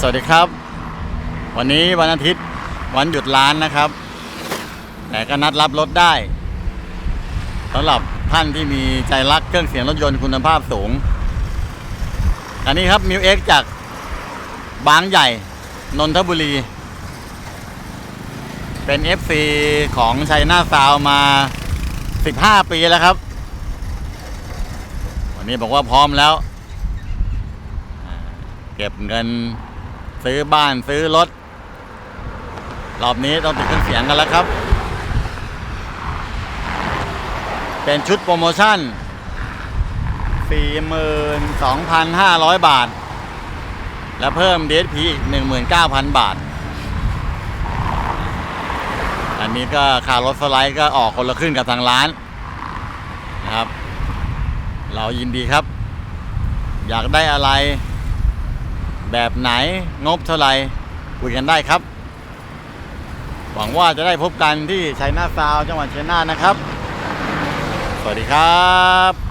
สวัสดีครับ วันนี้วันอาทิตย์วันหยุดร้านนะครับ แต่ก็นัดรับรถได้สำหรับท่านที่มีใจรักเครื่องเสียงรถยนต์คุณภาพสูง อันนี้ครับมิวเอ็กจากบางใหญ่ นนทบุรี เป็น FC ของชัยนาซาวมา 15 ปีแล้วครับ วันนี้บอกว่าพร้อมแล้วเก็บเงิน ซื้อบ้านซื้อรถ รอบนี้ต้องติดเครื่องเสียงกันแล้วครับ เป็นชุดโปรโมชั่น 42,500 บาท และเพิ่ม DSP อีก 19,000 บาท อันนี้ก็ค่ารถสไลด์ก็ออกคนละครึ่งกับทางร้านนะครับ เรายินดีครับ อยากได้อะไร แบบไหนงบเท่าไหร่คุยกันได้ครับ หวังว่าจะได้พบกันที่ชัยนาทซาวจังหวัดชัยนาทนะครับ สวัสดีครับ